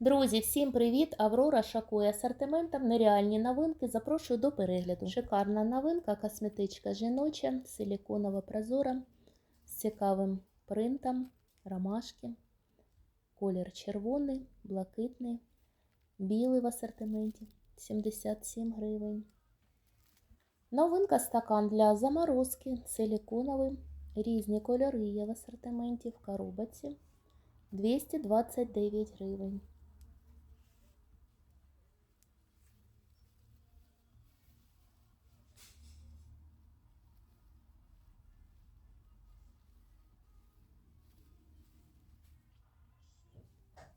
Друзі, всім привіт! Аврора шокує асортиментом нереальні новинки. Запрошую до перегляду. Шикарна новинка, косметичка жіноча, силіконова прозора з цікавим принтом, ромашки, колір червоний, блакитний, білий в асортименті 77 гривень. Новинка стакан для заморозки, силіконовий, різні кольори є в асортименті в коробці 229 гривень.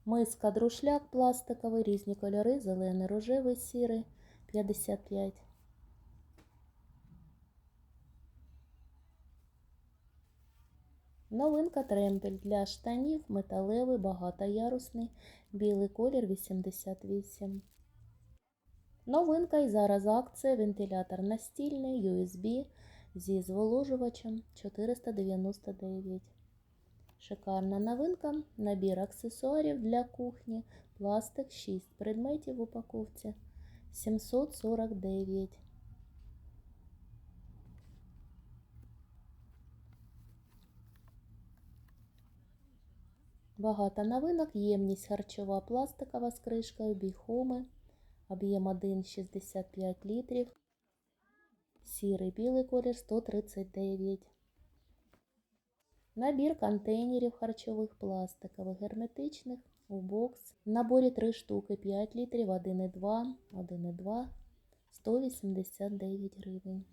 Миска друшляк пластиковий, різні кольори, зелений, рожевий, сірий, 55. Новинка тремпель для штанів, металевий, багатоярусний, білий колір 88. Новинка і зараз акція, вентилятор настільний, USB зі зволожувачем 499. Шикарна новинка, набір аксесуарів для кухні, пластик 6 предметів в упаковці. 749. Багато новинок, ємність харчова пластикова з кришкою, біхоми, об'єм 1,65 літрів, сірий білий колір 139. Набір контейнерів харчових пластикових, герметичних у бокс. В наборі 3 штуки, 5 літрів, 1,2, 1,2, 189 гривень.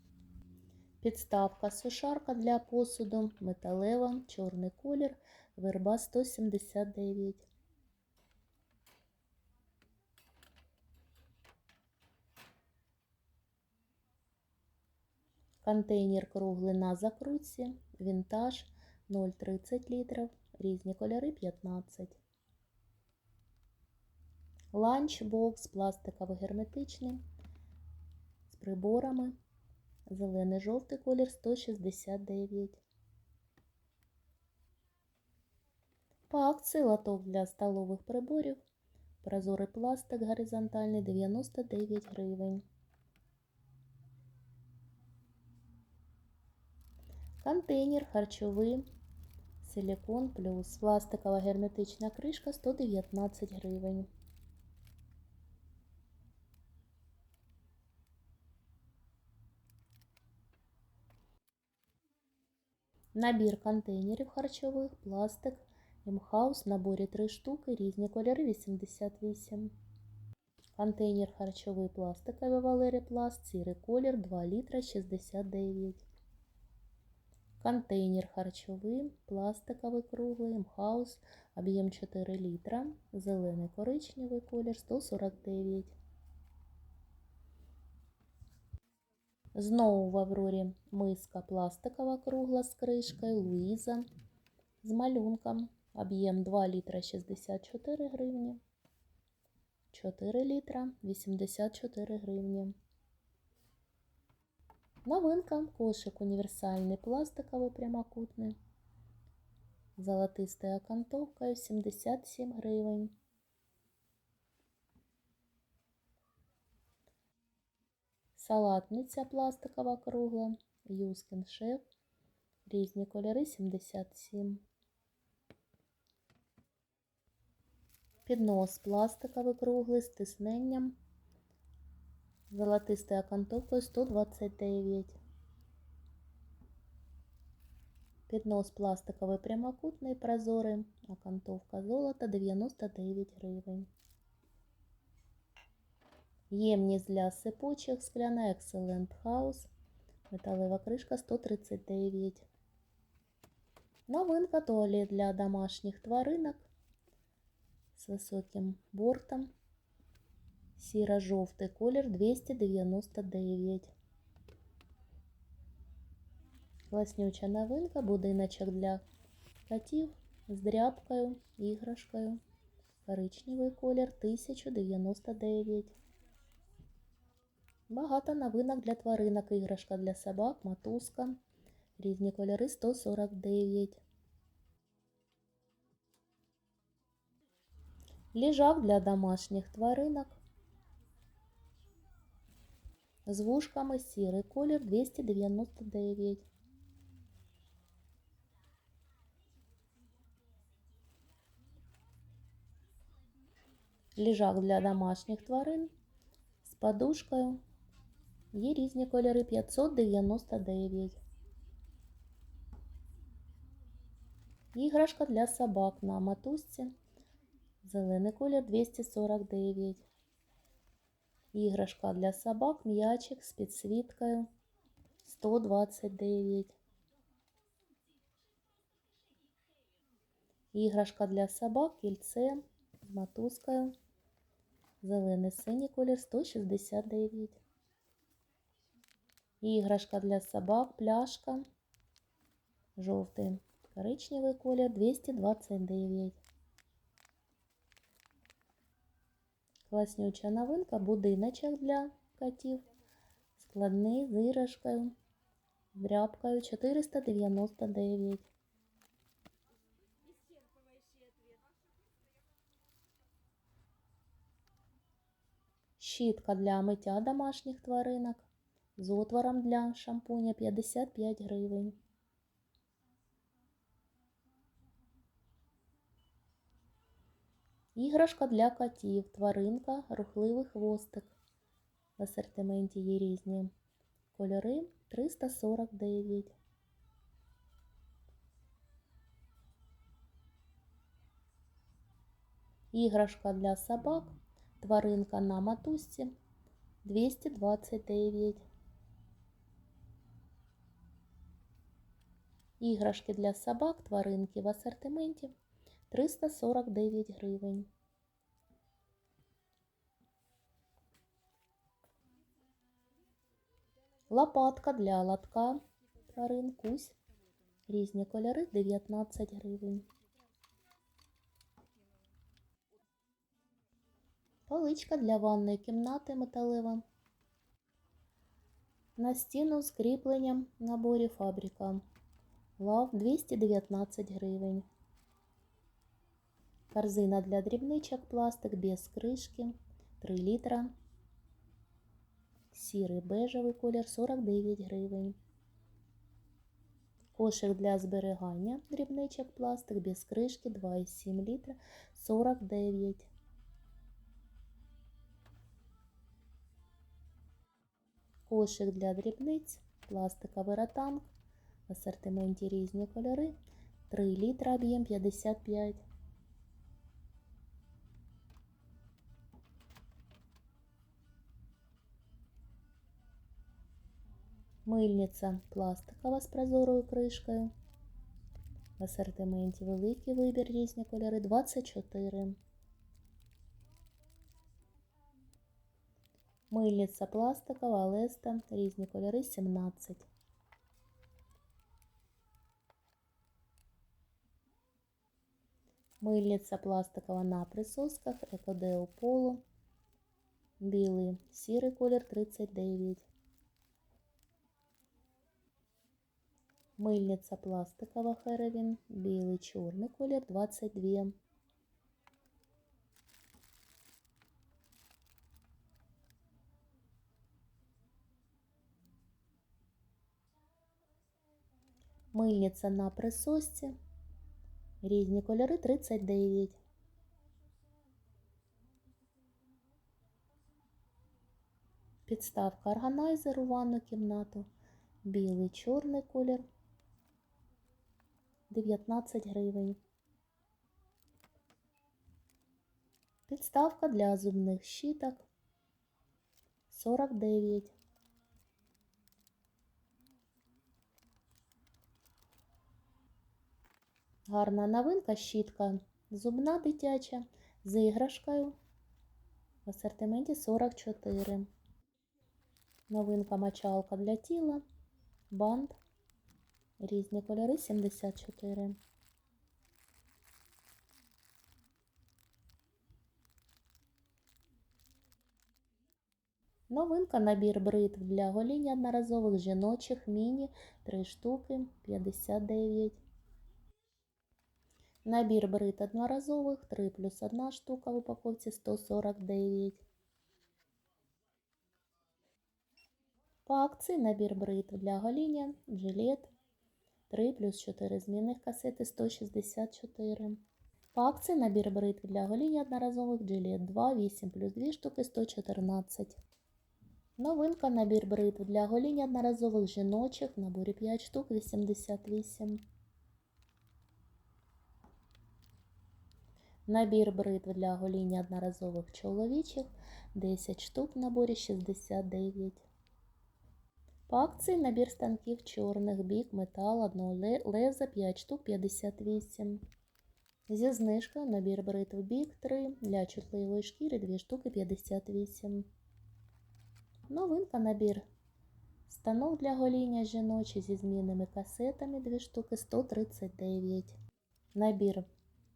Підставка сушарка для посуду, металева, чорний колір, верба 179. Контейнер круглий на закрутці, вінтаж 0,30 літрів, різні кольори 15. Ланчбокс пластиковий герметичний з приборами. Зелений жовтий колір 169. По акції лоток для столових приборів. Прозорий пластик горизонтальний 99 гривень. Контейнер харчовий силикон плюс. Пластикова герметична кришка 119 гривень. Набір контейнерів харчових, пластик, М-хаус, наборі 3 штуки, різні кольори 88. Контейнер харчовий пластиковий Валерій Пласт, сірий колір 2 літра 69. Контейнер харчовий, пластиковий круглий, М-хаус, об'єм 4 літра, зелений коричневий колір 149. Знову в Аврорі миска пластикова кругла з кришкою, Луїза з малюнком. Об'єм 2 літра 64 гривні. 4 літра 84 гривні. Новинка кошик універсальний пластиковий прямокутний. Золотистою окантовкою 77 гривень. Салатниця пластикова кругла, Юскін шеф, різні кольори 77. Піднос пластиковий круглий з тисненням, золотистою окантовкою 129. Піднос пластиковий прямокутний прозорий, окантовка золота 99 гривень. Ємність для сипучих скляна Excellent House. Металева кришка 139. Новинка туалет для домашніх тваринок з високим бортом. Сіро-жовтий колір 299. Класнюча новинка, будиночок для котів з дрябкою, іграшкою. Коричневий колір 1099. Багато новинок для тваринок, іграшка для собак, мотузка. Різні кольори 149. Ліжак для домашніх тваринок. З вушками сірий колір 299. Ліжак для домашніх тварин з подушкою. Є різні кольори 599. Іграшка для собак на матусці. Зелений колір 249. Іграшка для собак, м'ячик з підсвіткою 129. Іграшка для собак, кільце з матузкою. Зелений синій колір 169. Іграшка для собак, пляшка. Жовтий коричневий колір 229. Класнюча новинка, будиночок для котів. Складний з іграшкою, дрябкою 499. Щітка для миття домашніх тваринок з отвором для шампуня 55 гривень. Іграшка для котів, тваринка, рухливий хвостик. В асортименті є різні кольори 349. Іграшка для собак, тваринка на матусці 229. Іграшки для собак, тваринки в асортименті 349 гривень. Лопатка для лотка тварин кусь. Різні кольори 19 гривень. Паличка для ванної кімнати металева. На стіну з кріпленням наборі фабрика. Лав 219 гривень. Корзина для дрібничок, пластик без кришки 3 літра. Сірий бежевий колір 49 гривень. Кошик для зберігання дрібничок, пластик без кришки 2,7 літра 49. Кошик для дрібниць, пластиковий ротанг. В асортименті різні кольори. 3 літра об'єм 55. Мильниця пластикова з прозорою кришкою. В асортименті великий вибір різні кольори 24. Мильниця пластикова, леста, різні кольори 17. Мильниця пластикова на присосках, екодео поло, білий, сірий колір 39. Мильниця пластикова херовін, білий, чорний колір 22. Мильниця на присосці. Різні кольори 39. Підставка органайзер у ванну кімнату. Білий, чорний колір 19 гривень. Підставка для зубних щіток 49. Гарна новинка щітка зубна дитяча з іграшкою в асортименті 44. Новинка мочалка для тіла, бант, різні кольори 74. Новинка набір бритв для гоління одноразових жіночих міні 3 штуки 59. Набір брит одноразових 3 плюс 1 штука в упаковці 149. По акції набір брит для гоління, жилет 3 плюс 4 змінних касети 164. По акції набір брит для гоління одноразових жилет 2, 8 плюс 2 штуки 114. Новинка набір бритв для гоління одноразових жіночих в наборі 5 штук 88. Набір бритв для гоління одноразових чоловічих 10 штук в наборі 69. По акції набір станків чорних, бік, метал, одного леза 5 штук 58. Зі знижкою набір бритв бік 3 для чутливої шкіри 2 штуки 58. Новинка набір. Станок для гоління жіночий зі змінними касетами 2 штуки 139. Набір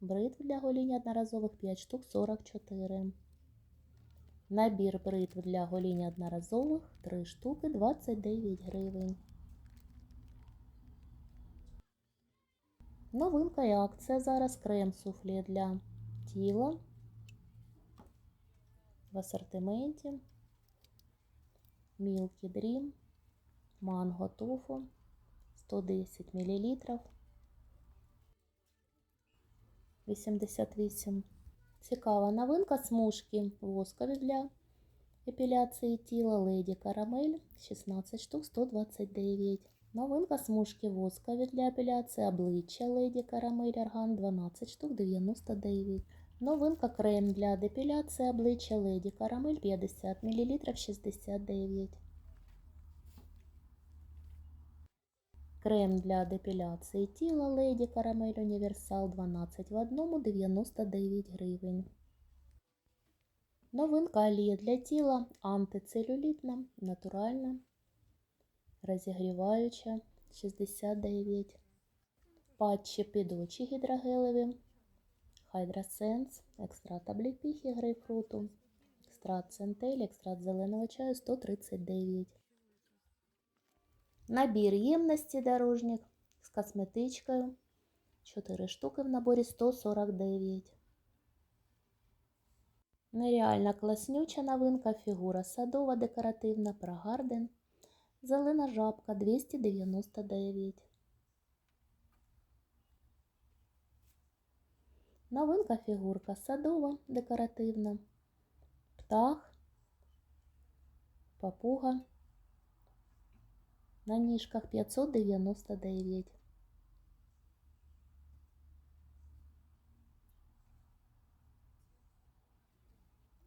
бритв для гоління одноразових 5 штук 44. Набір бритв для гоління одноразових 3 штуки 29 гривень. Новинка і акція зараз крем суфле для тіла в асортименті. Milky Dream, манго тофу 110 мл 88. Цікава новинка смужки воскові для епіляції тіла Леді Карамель 16 штук 129. Новинка смужки воскові для епіляції обличчя Леді Карамель Орган 12 штук 99. Новинка крем для депіляції обличчя Леді Карамель 50 мл 69. Крем для депіляції тіла Леді Карамель Універсал 12 в одному 99 гривень. Новинка олія для тіла антицелюлітна, натуральна, розігріваюча 69. Патчі під очі гідрогелеві Хайдрасенс, екстракт обліпіхи грейпфруту, екстракт центель, екстракт зеленого чаю 139. Набір ємності дорожніх з косметичкою. 4 штуки в наборі 149. Нереальна класнюча новинка фігура садова декоративна Прагарден. Зелена жабка 299. Новинка фігурка садова, декоративна, птах, папуга. На ніжках 599.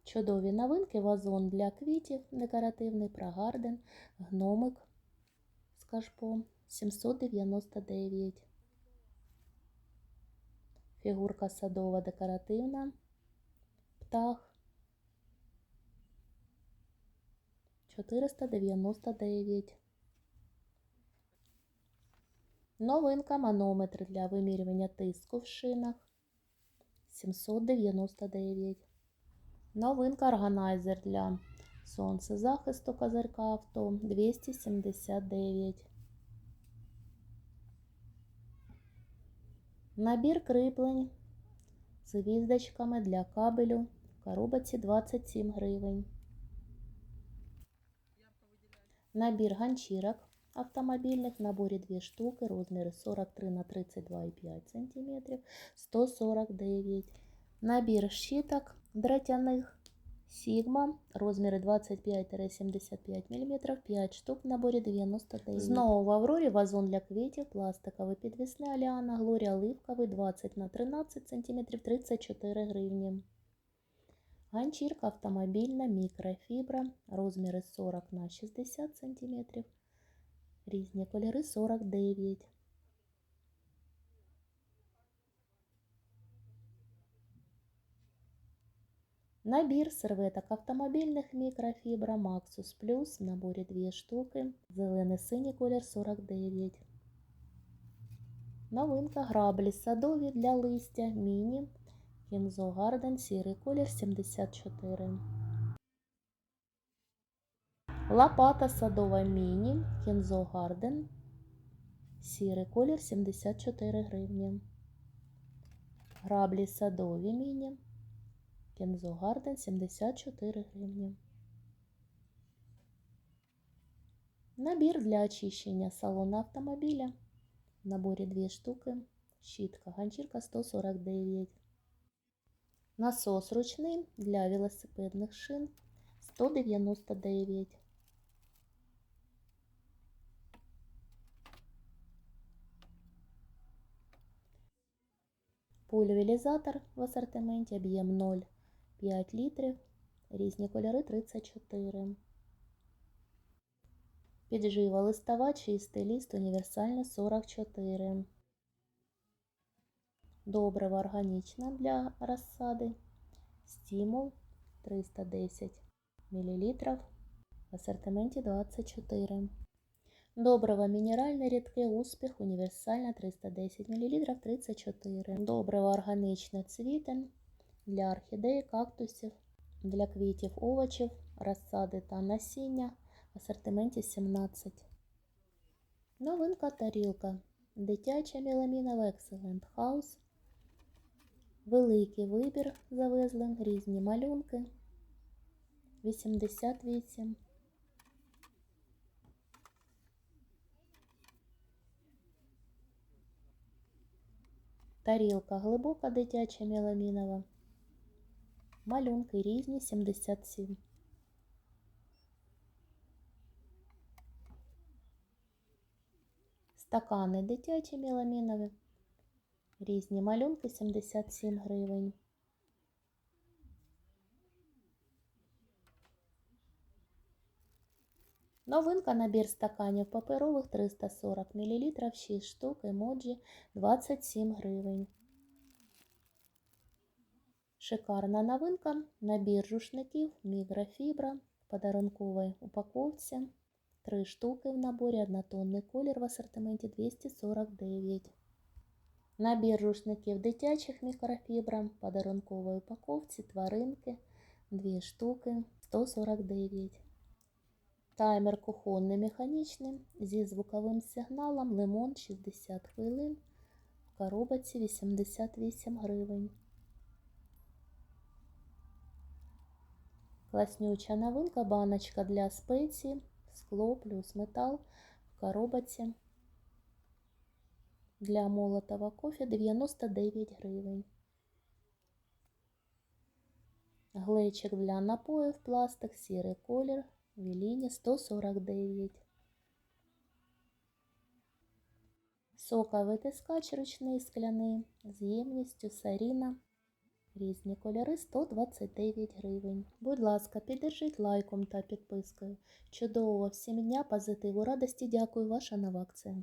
Чудові новинки, вазон для квітів, декоративний прагарден, гномик з кашпом 799. Фігурка садова декоративна, птах 499. Новинка манометр для вимірювання тиску в шинах 799. Новинка органайзер для сонцезахисту козирка авто 279. Набір кріплень з віздочками для кабелю в коробці 27 гривень. Набір ганчірок автомобільних в наборі 2 штуки, розміри 43 на 32,5 см, 149. Набір щиток дротяних Sigma, розміри 25-75 мм, 5 штук в наборі 99. Знову в Аврорі вазон для квітів, пластиковий підвісний Аліана, Глорія оливковий 20 на 13 см, 34 гривні. Ганчірка автомобільна, мікрофібра, розміри 40 на 60 см, різні кольори 49. Набір серветок автомобільних мікрофібра Maxus Plus в наборі 2 штуки, зелений синій колір 49. Новинка граблі садові для листя міні Кінзо Гарден сірий колір 74. Лопата садова міні Кінзо Гарден. Сірий колір 74 гривні. Граблі садові міні. Кензо Гарден 74 гривні. Набір для очищення салону автомобіля. В наборі 2 штуки. Щітка, ганчірка 149. Насос ручний для велосипедних шин 199. Пульверізатор в асортименті об'єм 0,5 літрів. Різні кольори 34. Піджива листова, чистий ліст, універсальний 44. Добриво органічне для розсади. Стимул 310 мл. В асортименті 24. Добриво мінеральне рідке успіх універсальне 310 мл 34. Добриво органічне цвітен для орхідеї, кактусів, для квітів, овочів, розсади та насіння в асортименті 17. Новинка тарілка. Дитяча меламінова Excellent House. Великий вибір завезли, різні малюнки. 88. Тарілка глибока дитяча меламінова. Малюнки різні 77. Стакани дитячі меламінові. Різні малюнки 77 гривень. Новинка набір стаканів паперових 340 мл, 6 штук, емоджі 27 гривень. Шикарна новинка. Набір рушників мікрофібра в подарунковій упаковці. 3 штуки в наборі, однотонний колір в асортименті 249. Набір рушників дитячих мікрофібра в подарунковій упаковці, тваринки 2 штуки 149. Таймер кухонний механічний зі звуковим сигналом лимон 60 хвилин. В коробці 88 гривень. Класнюча новинка, баночка для спеції, скло плюс метал в коробці. Для молотого кофе 99 гривень. Глечик для напоїв, пластик, сірий колір, Веліні 149. Соковитискач ручний скляний з ємністю Саріна. Різні кольори 129 гривень. Будь ласка, піддержіть лайком та підпискою. Чудового всім дня, позитиву, радості. Дякую, ваша нова акція.